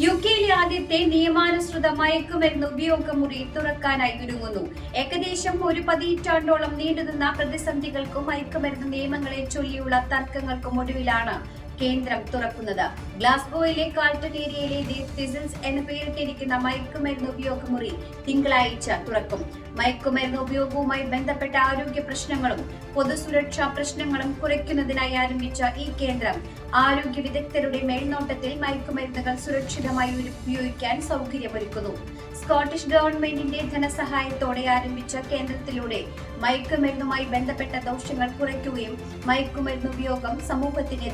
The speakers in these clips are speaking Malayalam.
യു കെയിലെ ആദ്യത്തെ നിയമാനുസൃത മയക്കുമരുന്ന് ഉപയോഗമുറി തുറക്കാനായി ഒരുങ്ങുന്നു. ഏകദേശം ഒരു പതിറ്റാണ്ടോളം നീണ്ടുനിന്ന പ്രതിസന്ധികൾക്കും മയക്കുമരുന്ന് നിയമങ്ങളെ ചൊല്ലിയുള്ള തർക്കങ്ങൾക്കും ഒടുവിലാണ് കേന്ദ്രം തുറക്കുന്നത്. ഗ്ലാസ്ഗോയിലെ കാൾട്ടൺ ഏരിയയിലെ ദി ഫിസിൽസ് എന്ന് പേരിട്ടിരിക്കുന്ന മയക്കുമരുന്ന് ഉപയോഗമുറി തിങ്കളാഴ്ച തുറക്കും. മയക്കുമരുന്ന് ഉപയോഗവുമായി ബന്ധപ്പെട്ട ആരോഗ്യ പ്രശ്നങ്ങളും പൊതുസുരക്ഷാ പ്രശ്നങ്ങളും കുറയ്ക്കുന്നതിനായി ആരംഭിച്ച ഈ കേന്ദ്രം ആരോഗ്യ വിദഗ്ധരുടെ മേൽനോട്ടത്തിൽ മയക്കുമരുന്നുകൾ സുരക്ഷിതമായി ഉപയോഗിക്കാൻ സൗകര്യമൊരുക്കുന്നു. സ്കോട്ടിഷ് ഗവൺമെന്റിന്റെ ധനസഹായത്തോടെ ആരംഭിച്ച കേന്ദ്രത്തിലൂടെ മയക്കുമരുന്നുമായി ബന്ധപ്പെട്ട ദോഷങ്ങൾ കുറയ്ക്കുകയും മയക്കുമരുന്ന് ഉപയോഗം സമൂഹത്തിന്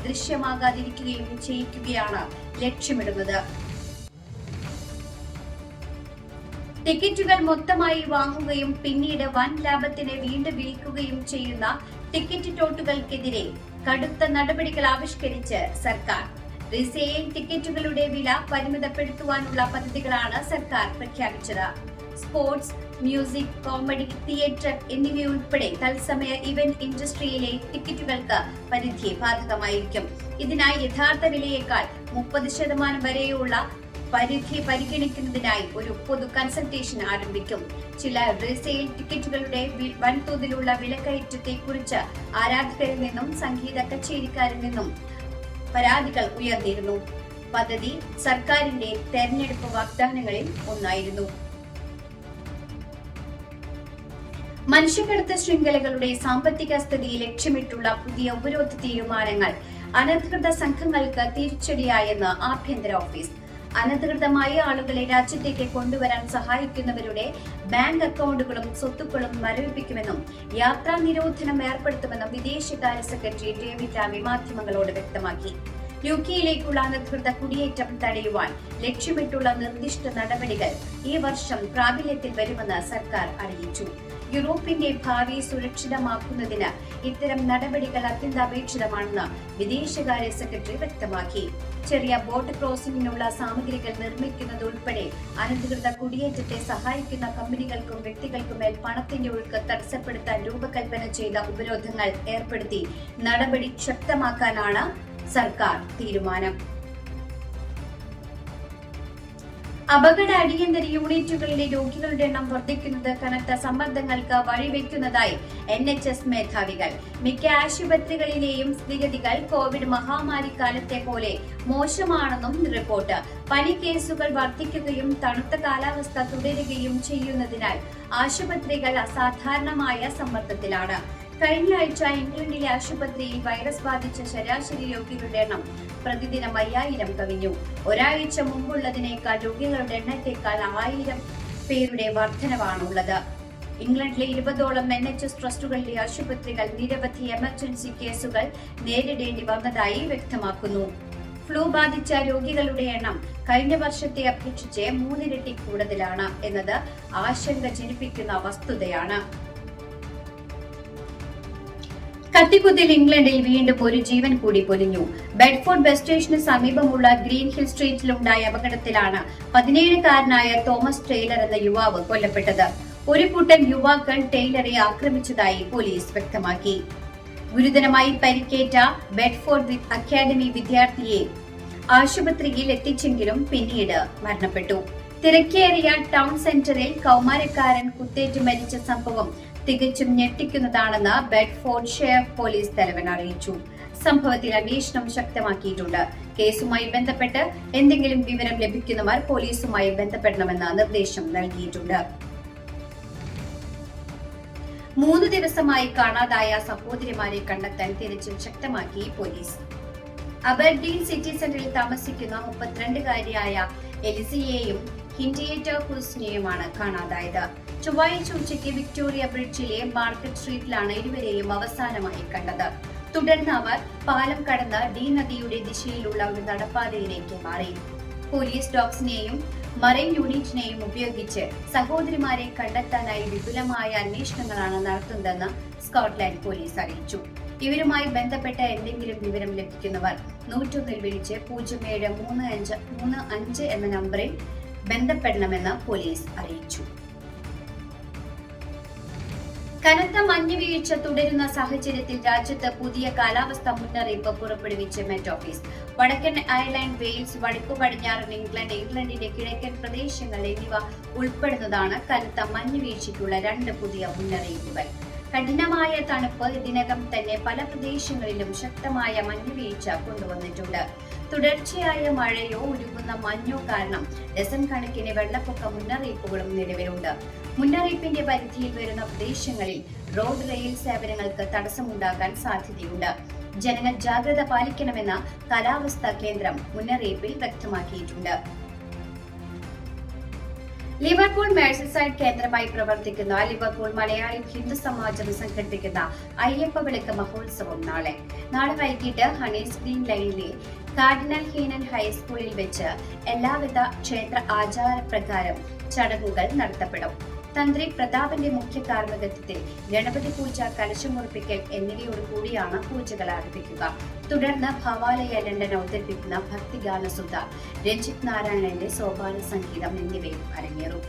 ദൃശ്യമാകാതിരിക്കുകയും ചെയ്യിക്കുകയാണ് ലക്ഷ്യമിടുന്നത്. ടിക്കറ്റുകൾ മൊത്തമായി വാങ്ങുകയും പിന്നീട് വൻ ലാഭത്തിന് വീണ്ടും വിൽക്കുകയും ചെയ്യുന്ന ടിക്കറ്റ് ടോട്ടുകൾക്കെതിരെ കടുത്ത നടപടികൾ ആവിഷ്കരിച്ച് സർക്കാർ. റീസെയിൽ ടിക്കറ്റുകളുടെ വില പരിമിതപ്പെടുത്തുവാനുള്ള പദ്ധതികളാണ് സർക്കാർ പ്രഖ്യാപിച്ചത്. സ്പോർട്സ് മ്യൂസിക് കോമഡി തിയേറ്റർ എന്നിവയുൾപ്പെടെ തത്സമയ ഇവന്റ് ഇൻഡസ്ട്രിയിലെ ടിക്കറ്റുകൾക്ക് പരിധി ബാധകമായിരിക്കും. ഇതിനായി യഥാർത്ഥ വിലയേക്കാൾ മുപ്പത് ശതമാനം വരെയുള്ള പരിധി പരിഗണിക്കുന്നതിനായി ഒരു പൊതു കൺസൾട്ടേഷൻ ആരംഭിക്കും. ചില റീസെയിൽ ടിക്കറ്റുകളുടെ വൻതോതിലുള്ള വിലക്കയറ്റത്തെ കുറിച്ച് ആരാധകരിൽ നിന്നും സംഗീത കച്ചേരിക്കാരിൽ നിന്നും പരാതികൾ ഉയർന്നിരുന്നു. പദ്ധതി സർക്കാരിന്റെ തെരഞ്ഞെടുപ്പ് വാഗ്ദാനങ്ങളിൽ ഒന്നായിരുന്നു. മനുഷ്യക്കടത്ത് ശൃംഖലകളുടെ സാമ്പത്തിക സ്ഥിതി ലക്ഷ്യമിട്ടുള്ള പുതിയ ഉപരോധ തീരുമാനങ്ങൾ അനധികൃത സംഘങ്ങൾക്ക് തിരിച്ചടിയായെന്ന് ആഭ്യന്തര ഓഫീസ്. അനധികൃതമായ ആളുകളെ രാജ്യത്തേക്ക് കൊണ്ടുവരാൻ സഹായിക്കുന്നവരുടെ ബാങ്ക് അക്കൗണ്ടുകളും സ്വത്തുക്കളും മരവിപ്പിക്കുമെന്നും യാത്രാ നിരോധനം ഏർപ്പെടുത്തുമെന്നും വിദേശകാര്യ സെക്രട്ടറി ഡേവിഡ് ലാമി മാധ്യമങ്ങളോട് വ്യക്തമാക്കി. യു കെയിലേക്കുള്ള അനധികൃത കുടിയേറ്റം തടയുവാൻ ലക്ഷ്യമിട്ടുള്ള നിർദ്ദിഷ്ട നടപടികൾ ഈ വർഷം പ്രാബല്യത്തിൽ വരുമെന്ന് സർക്കാർ അറിയിച്ചു. യൂറോപ്പിന്റെ ഭാവി സുരക്ഷിതമാക്കുന്നതിന് ഇത്തരം നടപടികൾ അത്യന്താപേക്ഷിതമാണെന്ന് വിദേശകാര്യ സെക്രട്ടറി വ്യക്തമാക്കി. ചെറിയ ബോട്ട് ക്രോസിംഗിനുള്ള സാമഗ്രികൾ നിർമ്മിക്കുന്നത് ഉൾപ്പെടെ അനധികൃത കുടിയേറ്റത്തെ സഹായിക്കുന്ന കമ്പനികൾക്കും വ്യക്തികൾക്കുമേൽ പണത്തിന്റെ ഒഴുക്ക് തടസ്സപ്പെടുത്താൻ രൂപകൽപ്പന ചെയ്ത ഉപരോധങ്ങൾ ഏർപ്പെടുത്തി നടപടി ശക്തമാക്കാനാണ് സർക്കാർ തീരുമാനം. അപകട അടിയന്തര യൂണിറ്റുകളിലെ രോഗികളുടെ എണ്ണം വർദ്ധിക്കുന്നത് കനത്ത സമ്മർദ്ദങ്ങൾക്ക് വഴിവെക്കുന്നതായി എൻ എച്ച് എസ് മേധാവികൾ. മിക്ക ആശുപത്രികളിലെയും സ്ഥിതിഗതികൾ കോവിഡ് മഹാമാരി കാലത്തെ പോലെ മോശമാണെന്നും റിപ്പോർട്ട്. പനി കേസുകൾ വർദ്ധിക്കുകയും തണുത്ത കാലാവസ്ഥ തുടരുകയും ചെയ്യുന്നതിനാൽ ആശുപത്രികൾ അസാധാരണമായ സമ്മർദ്ദത്തിലാണ്. കഴിഞ്ഞ ആഴ്ച ഇംഗ്ലണ്ടിലെ ആശുപത്രിയിൽ വൈറസ് ബാധിച്ച ശരാശരി രോഗികളുടെ എണ്ണം പ്രതിദിനം അയ്യായിരം കവിഞ്ഞു. ഒരാഴ്ച മുമ്പുള്ളതിനേക്കാൾ രോഗികളുടെ എണ്ണത്തേക്കാൾ ആയിരം പേരുടെ വർധനവാണുള്ളത്. ഇംഗ്ലണ്ടിലെ ഇരുപതോളം എൻ എച്ച് എസ് ട്രസ്റ്റുകളിലെ ആശുപത്രികൾ നിരവധി എമർജൻസി കേസുകൾ നേരിടേണ്ടി വന്നതായി വ്യക്തമാക്കുന്നു. ഫ്ലൂ ബാധിച്ച രോഗികളുടെ എണ്ണം കഴിഞ്ഞ വർഷത്തെ അപേക്ഷിച്ച് മൂന്നിരട്ടി കൂടുതലാണ് എന്നത് ആശങ്ക ജനിപ്പിക്കുന്ന വസ്തുതയാണ്. കത്തിക്കുത്തിൽ ഇംഗ്ലണ്ടിൽ വീണ്ടും ഒരു ജീവൻ കൂടി പൊലിഞ്ഞു. ബെഡ്ഫോർഡ് ബസ് സ്റ്റേഷന് സമീപമുള്ള ഗ്രീൻ ഹിൽ സ്ട്രീറ്റിലുണ്ടായ അപകടത്തിലാണ് പതിനേഴുകാരനായ തോമസ് ടൈലർ എന്ന യുവാവ് കൊല്ലപ്പെട്ടത്. ഒരു കൂട്ടം യുവാക്കൾ ടൈലറെ ആക്രമിച്ചതായി പോലീസ് വ്യക്തമാക്കി. ഗുരുതരമായി പരിക്കേറ്റ ബെഡ്ഫോർഡ് അക്കാദമി വിദ്യാർത്ഥിയെ ആശുപത്രിയിൽ എത്തിച്ചെങ്കിലും പിന്നീട് മരണപ്പെട്ടു. തിരക്കേറിയ ടൗൺ സെന്ററിൽ കൗമാരക്കാരൻ കുത്തേറ്റ് മരിച്ച സംഭവം തികച്ചും ഞെട്ടിക്കുന്നതാണെന്ന് ബെഡ്ഫോർഡ് ഷെയർ പോലീസ് തലവൻ അറിയിച്ചു. സംഭവത്തിൽ അന്വേഷണം ശക്തമാക്കിയിട്ടുണ്ട്. കേസുമായി ബന്ധപ്പെട്ട് എന്തെങ്കിലും വിവരം ലഭിക്കുന്നവർ പോലീസുമായി ബന്ധപ്പെടണമെന്ന് നിർദ്ദേശം നൽകിയിട്ടുണ്ട്. മൂന്ന് ദിവസമായി കാണാതായ സഹോദരിമാരെ കണ്ടെത്താൻ തിരച്ചിൽ ശക്തമാക്കി പോലീസ്. അബർഡീൻ സിറ്റി സെന്ററിൽ താമസിക്കുന്ന മുപ്പത്തിരണ്ടുകാരിയായ എലിസിയെയും ഹിൻഡിയേറ്റർ ഹുസ്നെയുമാണ് കാണാതായത്. ചൊവ്വാഴ്ച ഉച്ചയ്ക്ക് വിക്ടോറിയ ബ്രിഡ്ജിലെ മാർക്കറ്റ് സ്ട്രീറ്റിലാണ് ഇരുവരെയും അവസാനമായി കണ്ടത്. തുടർന്ന് അവർ പാലം കടന്ന് ഡി നദിയുടെ ദിശയിലുള്ള ഒരു നടപ്പാതയിലേക്ക് മാറി. പോലീസ് ഡോഗ്സിനെയും മറൈൻ യൂണിറ്റിനെയും ഉപയോഗിച്ച് സഹോദരിമാരെ കണ്ടെത്താനായി വിപുലമായ അന്വേഷണങ്ങളാണ് നടത്തുന്നതെന്ന് സ്കോട്ട്ലാൻഡ് പോലീസ് അറിയിച്ചു. ഇവരുമായി ബന്ധപ്പെട്ട എന്തെങ്കിലും വിവരം ലഭിക്കുന്നവർ നൂറ്റൊന്നിൽ വിളിച്ച് പൂജ്യം ഏഴ് മൂന്ന് അഞ്ച് മൂന്ന് അഞ്ച് എന്ന നമ്പറിൽ ബന്ധപ്പെടണമെന്ന് പോലീസ് അറിയിച്ചു. കനത്ത മഞ്ഞ് വീഴ്ച തുടരുന്ന സാഹചര്യത്തിൽ രാജ്യത്ത് പുതിയ കാലാവസ്ഥ മുന്നറിയിപ്പ് പുറപ്പെടുവിച്ച് മെറ്റ് ഓഫീസ്. വടക്കൻ അയർലൻഡ് വെയിൽസ് വടക്കു പടിഞ്ഞാറൻ ഇംഗ്ലണ്ട് ഇംഗ്ലണ്ടിന്റെ കിഴക്കൻ പ്രദേശങ്ങൾ എന്നിവ ഉൾപ്പെടുന്നതാണ് കനത്ത മഞ്ഞ് വീഴ്ചയ്ക്കുള്ള രണ്ട് പുതിയ മുന്നറിയിപ്പുകൾ. കഠിനമായ തണുപ്പ് ഇതിനകം തന്നെ പല പ്രദേശങ്ങളിലും ശക്തമായ മഞ്ഞുവീഴ്ച കൊണ്ടുവന്നിട്ടുണ്ട്. തുടർച്ചയായ മഴയോ ഉരുകുന്ന മഞ്ഞോ കാരണം ഡസൻ കണക്കിന് വെള്ളപ്പൊക്ക മുന്നറിയിപ്പുകളും നിലവിലുണ്ട്. മുന്നറിയിപ്പിന്റെ പരിധിയിൽ വരുന്ന പ്രദേശങ്ങളിൽ റോഡ് റെയിൽ സേവനങ്ങൾക്ക് തടസ്സമുണ്ടാകാൻ സാധ്യതയുണ്ട്. ജനങ്ങൾ ജാഗ്രത പാലിക്കണമെന്ന കാലാവസ്ഥാ കേന്ദ്രം മുന്നറിയിപ്പിൽ വ്യക്തമാക്കിയിട്ടുണ്ട്. ലിവർപൂൾ മേഴ്സൈഡ് കേന്ദ്രമായി പ്രവർത്തിക്കുന്ന ലിവർപൂൾ മലയാളി ഹിന്ദു സമാജം സംഘടിപ്പിക്കുന്ന അയ്യപ്പ വിളക്ക് മഹോത്സവം നാളെ. നാളെ വൈകിട്ട് ഹണീസ് ഗ്രീൻ ലൈനിലെ കാർഡിനൽ ഹീനൻ ഹൈസ്കൂളിൽ വെച്ച് എല്ലാവിധ ക്ഷേത്ര ആചാരപ്രകാരം ചടങ്ങുകൾ നടത്തപ്പെടും. തന്ത്രി പ്രതാപന്റെ മുഖ്യ കാർമ്മികത്വത്തിൽ ഗണപതി പൂജ കലശമുറപ്പിക്കൽ എന്നിവയോടുകൂടിയാണ് പൂജകൾ ആരംഭിക്കുക. തുടർന്ന് ഭവാലയ ലണ്ടൻ അവതരിപ്പിക്കുന്ന ഭക്തിഗാനസുധ രഞ്ജിത് നാരായണന്റെ സോപാന സംഗീതം എന്നിവയും അരങ്ങേറും.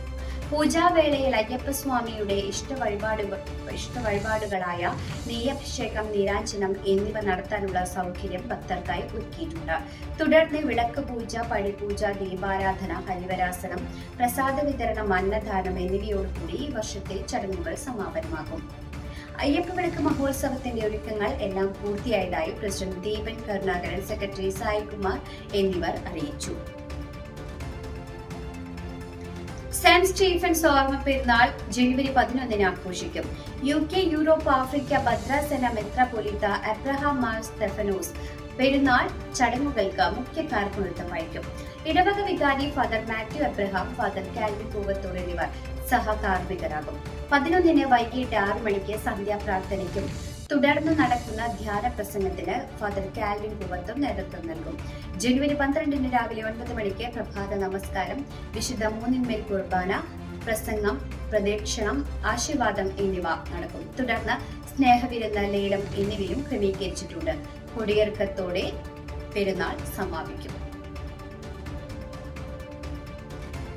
പൂജാവേളയിൽ അയ്യപ്പസ്വാമിയുടെ ഇഷ്ട വഴിപാടുകൾ ഇഷ്ട വഴിപാടുകളായ നെയ്യഭിഷേകം നീരാഞ്ജനം എന്നിവ നടത്താനുള്ള സൗകര്യം ഭക്തർക്കായി ഒരുക്കിയിട്ടുണ്ട്. തുടർന്ന് വിളക്ക് പൂജ പടിപൂജ ദീപാരാധന ഹരിവരാസനം പ്രസാദ വിതരണം അന്നദാനം എന്നിവയോടുകൂടി ഈ വർഷത്തെ ചടങ്ങുകൾ സമാപനമാകും. അയ്യപ്പ വിളക്ക് മഹോത്സവത്തിന്റെ ഒരുക്കങ്ങൾ എല്ലാം പൂർത്തിയായതായി പ്രസിഡന്റ് ദീപൻ കരുണാകരൻ സെക്രട്ടറി സായികുമാർ എന്നിവർ അറിയിച്ചു. സെന്റ് സ്റ്റീഫൻ ഓർമ്മ പെരുന്നാൾ ജനുവരി പതിനൊന്നിന് ആഘോഷിക്കും. യു കെ യൂറോപ്പ് ആഫ്രിക്ക ഭദ്രാസന മെത്രാപൊലിത്ത അബ്രഹാം മാർ സ്റ്റെഫനോസ് പെരുന്നാൾ ചടങ്ങുകൾക്ക് മുഖ്യ കാർക്കുഴുത്തം വഹിക്കും. ഇടവക വികാരി ഫാദർ മാത്യു എബ്രഹാം ഫാദർ കാൽവി പൂവത്തൂർ എന്നിവർ സഹകാർമ്മികരാകും. പതിനൊന്നിന് വൈകിട്ട് ആറു മണിക്ക് സന്ധ്യാപ്രാർത്ഥനയ്ക്കും തുടർന്ന് നടക്കുന്ന ധ്യാന പ്രസംഗത്തിന് ഫാദർ കാൽവിൻ കുവത്തും നേതൃത്വം നൽകും. ജനുവരി പന്ത്രണ്ടിന് രാവിലെ ഒൻപത് മണിക്ക് പ്രഭാത നമസ്കാരം വിശുദ്ധ മൂന്നിന്മേൽ കുർബാന പ്രസംഗം പ്രദക്ഷിണം ആശീർവാദം എന്നിവ നടക്കും. തുടർന്ന് സ്നേഹവിരുന്ന ലേലം എന്നിവയും ക്രമീകരിച്ചിട്ടുണ്ട്. കൊടിയിറക്കത്തോടെ പെരുന്നാൾ സമാപിക്കും.